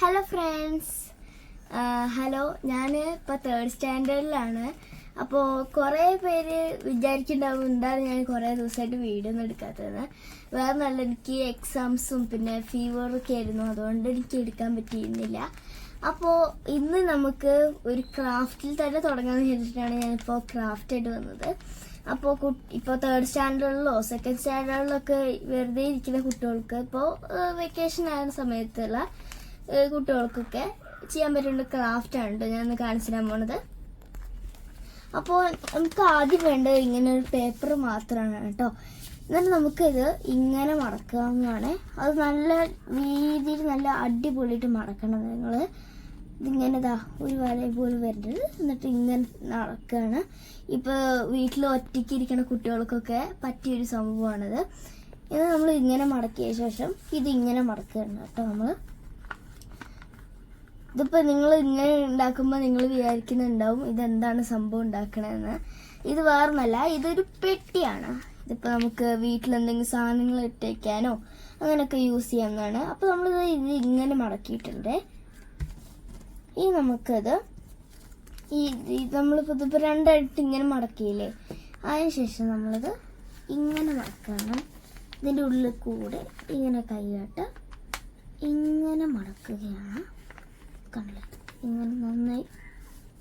Hello friends hello ഞാൻ ഇപ്പോൾ third സ്റ്റാൻഡേർഡിലാണ് അപ്പോൾ കുറേ പേര് വിചാരിക്കുന്നുണ്ടാവും എന്താണ് ഞാൻ കുറേ ദിവസമായിട്ട് വീഡിയോ ഒന്നും എടുക്കാത്തത് വേറെ നല്ല എനിക്ക് എക്സാംസും പിന്നെ ഫീവറൊക്കെ ആയിരുന്നു. അതുകൊണ്ട് എനിക്ക് എടുക്കാൻ പറ്റിയിരുന്നില്ല. അപ്പോൾ ഇന്ന് നമുക്ക് ഒരു ക്രാഫ്റ്റിൽ തന്നെ തുടങ്ങാമെന്ന് ചോദിച്ചിട്ടാണ് ഞാനിപ്പോൾ ക്രാഫ്റ്റായിട്ട് വന്നത്. അപ്പോൾ ഇപ്പോൾ തേർഡ് സ്റ്റാൻഡേർഡിലോ സെക്കൻഡ് സ്റ്റാൻഡേർഡിലൊക്കെ വെറുതെ ഇരിക്കുന്ന കുട്ടികൾക്ക് ഇപ്പോൾ വെക്കേഷൻ ആയ സമയത്തുള്ള കുട്ടികൾക്കൊക്കെ ചെയ്യാൻ പറ്റുന്ന ക്രാഫ്റ്റ് ആണ് ഞാൻ കാണിച്ചു തരാൻ പോണത്. അപ്പോൾ നമുക്ക് ആദ്യം വേണ്ടത് ഇങ്ങനെ ഒരു പേപ്പർ മാത്രമാണ് കേട്ടോ. എന്നിട്ട് നമുക്കിത് ഇങ്ങനെ മടക്കാവുന്നതാണ് അത് നല്ല രീതിയിൽ നല്ല അടിപൊളിയിട്ട് മടക്കണം നിങ്ങൾ ഇതിങ്ങനെ ഇതാ ഒരു വല പോലെ വരരുത്. എന്നിട്ട് ഇങ്ങനെ നടക്കുകയാണ് ഇപ്പോൾ വീട്ടിൽ ഒറ്റയ്ക്ക് ഇരിക്കുന്ന കുട്ടികൾക്കൊക്കെ പറ്റിയൊരു സംഭവമാണിത് ഇത് നമ്മൾ ഇങ്ങനെ മടക്കിയ ശേഷം ഇതിങ്ങനെ മടക്കുകയാണ് കേട്ടോ നമ്മൾ ഇതിപ്പോൾ നിങ്ങൾ ഇങ്ങനെ ഉണ്ടാക്കുമ്പോൾ നിങ്ങൾ വിചാരിക്കുന്നുണ്ടാവും ഇതെന്താണ് സംഭവം ഉണ്ടാക്കണമെന്ന് ഇത് വേറൊന്നല്ല ഇതൊരു പെട്ടിയാണ്. ഇതിപ്പോൾ നമുക്ക് വീട്ടിൽ എന്തെങ്കിലും സാധനങ്ങൾ ഇട്ടേക്കാനോ അങ്ങനെയൊക്കെ യൂസ് ചെയ്യാവുന്നതാണ്. അപ്പോൾ നമ്മളിത് ഇത് ഇങ്ങനെ മടക്കിയിട്ടുണ്ട്. ഇനി നമുക്കത് ഈ ഈ- നമ്മളിപ്പോൾ ഇതിപ്പോൾ രണ്ടായിട്ട് ഇങ്ങനെ മടക്കിയില്ലേ? അതിന് ശേഷം നമ്മളിത് ഇങ്ങനെ മടക്കണം. ഇതിന്റെ ഉള്ളിൽ കൂടെ ഇങ്ങനെ കൈകാട്ട് ഇങ്ങനെ മടക്കുകയാണ്. കണ്ടില്ലേ ഇങ്ങനെ നന്നായി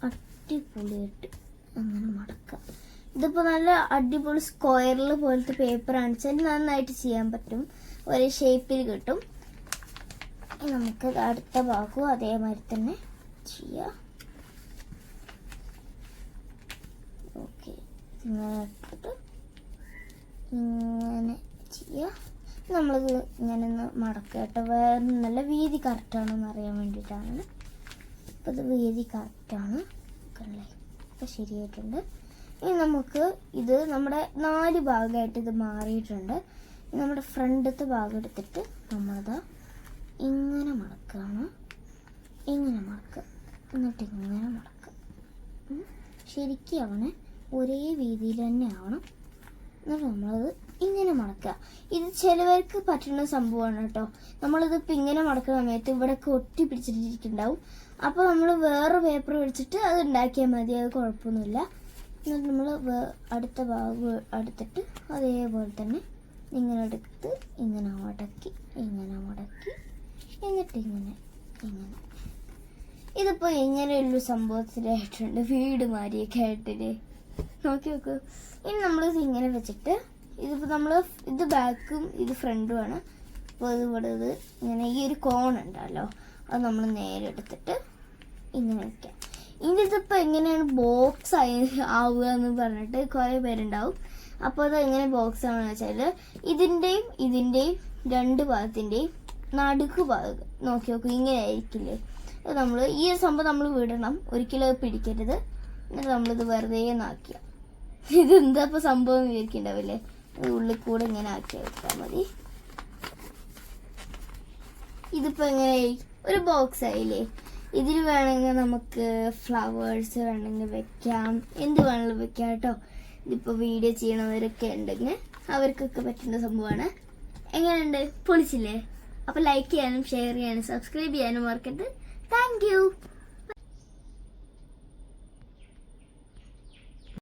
അടിപൊളിയായിട്ട് അങ്ങനെ മടക്കാം. ഇതിപ്പോൾ നല്ല അടിപൊളി സ്ക്വയറിൽ പോലത്തെ പേപ്പർ ആണിച്ചാൽ നന്നായിട്ട് ചെയ്യാൻ പറ്റും. ഒരേ ഷേപ്പിൽ കിട്ടും. നമുക്ക് അടുത്ത ഭാഗവും അതേമാതിരി തന്നെ ചെയ്യാം. ഓക്കെ ഇങ്ങനെ എടുത്തിട്ട് ഇങ്ങനെ ചെയ്യാം. നമ്മളിത് ഇങ്ങനെ ഒന്ന് മടക്കുക കേട്ടോ. വേറെ നല്ല വീതി കറക്റ്റാണെന്ന് അറിയാൻ വേണ്ടിയിട്ടാണ്. അപ്പോൾ ഇത് വീതി കറക്റ്റാണ് കണ്ടേ ഇപ്പോൾ ശരിയായിട്ടുണ്ട്. ഇനി നമുക്ക് ഇത് നമ്മുടെ നാല് ഭാഗമായിട്ട് ഇത് മാറിയിട്ടുണ്ട്. നമ്മുടെ ഫ്രണ്ടത്തെ ഭാഗം എടുത്തിട്ട് നമ്മളത് ഇങ്ങനെ മടക്കുകയാണ് ഇങ്ങനെ മടക്കുക എന്നിട്ട് ഇങ്ങനെ മടക്കുക. ശരിക്കും അവനെ ഒരേ രീതിയിൽ തന്നെ ആവണം. എന്നിട്ട് നമ്മളത് ഇങ്ങനെ മടക്കുക. ഇത് ചിലവർക്ക് പറ്റുന്ന സംഭവമാണ് കേട്ടോ. നമ്മളിത് ഇപ്പം ഇങ്ങനെ മടക്കുന്ന സമയത്ത് ഇവിടെയൊക്കെ ഒട്ടി പിടിച്ചിട്ടിരിക്കുന്നുണ്ടാവും അപ്പോൾ നമ്മൾ വേറെ പേപ്പർ വെച്ചിട്ട് അത് ഉണ്ടാക്കിയാൽ മതി അത് കുഴപ്പമൊന്നുമില്ല. എന്നിട്ട് നമ്മൾ അടുത്ത ഭാഗം എടുത്തിട്ട് അതേപോലെ തന്നെ ഇങ്ങനെ എടുത്ത് ഇങ്ങനെ മടക്കി ഇങ്ങനെ മടക്കി എന്നിട്ട് ഇങ്ങനെ ഇങ്ങനെ. ഇതിപ്പോൾ ഇങ്ങനെയുള്ളൊരു സംഭവത്തിലായിട്ടുണ്ട് വീട് മാറിയൊക്കെ ആയിട്ടില്ലേ? നോക്കി നോക്കൂ. ഇനി നമ്മൾ ഇത് ഇങ്ങനെ വെച്ചിട്ട് ഇതിപ്പോൾ നമ്മൾ ഇത് ബാക്കും ഇത് ഫ്രണ്ടുമാണ് അപ്പോൾ ഇത് ഇവിടെ ഇത് ഇങ്ങനെ ഈ ഒരു കോൺ ഉണ്ടല്ലോ. അത് നമ്മൾ നേരെ എടുത്തിട്ട് ഇങ്ങനെ വെക്കാം. ഇനി ഇതിപ്പോൾ എങ്ങനെയാണ് ബോക്സ് ആയി ആവുക എന്ന് പറഞ്ഞിട്ട് കുറേ പേരുണ്ടാവും. അപ്പോൾ അത് എങ്ങനെ ബോക്സ് ആണെന്ന് വെച്ചാൽ ഇതിന്റെയും ഇതിന്റെയും രണ്ട് ഭാഗത്തിന്റെയും നടുക്ക് ഭാഗം നോക്കി നോക്കും ഇങ്ങനെ ആയിരിക്കില്ലേ നമ്മൾ ഈ സംഭവം നമ്മൾ വിടണം. ഒരിക്കലും പിടിക്കരുത്. എന്നിട്ട് നമ്മളിത് വെറുതെ നാക്കുക ഇത് എന്താ സംഭവം വിചാരിക്കണ്ടാവില്ലേ? ഉള്ളിൽ കൂടെ ഇങ്ങനെ ആക്കി വെച്ചാൽ മതി. ഇതിപ്പോ എങ്ങനെ ഒരു ബോക്സ് ആയില്ലേ? ഇതിൽ വേണമെങ്കിൽ നമുക്ക് ഫ്ലവേഴ്സ് വേണമെങ്കിൽ വെക്കാം. എന്ത് വേണമെങ്കിലും വെക്കാം കേട്ടോ. ഇതിപ്പോൾ വീഡിയോ ചെയ്യണവരൊക്കെ ഉണ്ടെങ്കിൽ അവർക്കൊക്കെ പറ്റുന്ന സംഭവമാണ്. എങ്ങനെയുണ്ട്? പൊളിച്ചില്ലേ? അപ്പോൾ ലൈക്ക് ചെയ്യാനും ഷെയർ ചെയ്യാനും സബ്സ്ക്രൈബ് ചെയ്യാനും മറക്കരുത്. താങ്ക്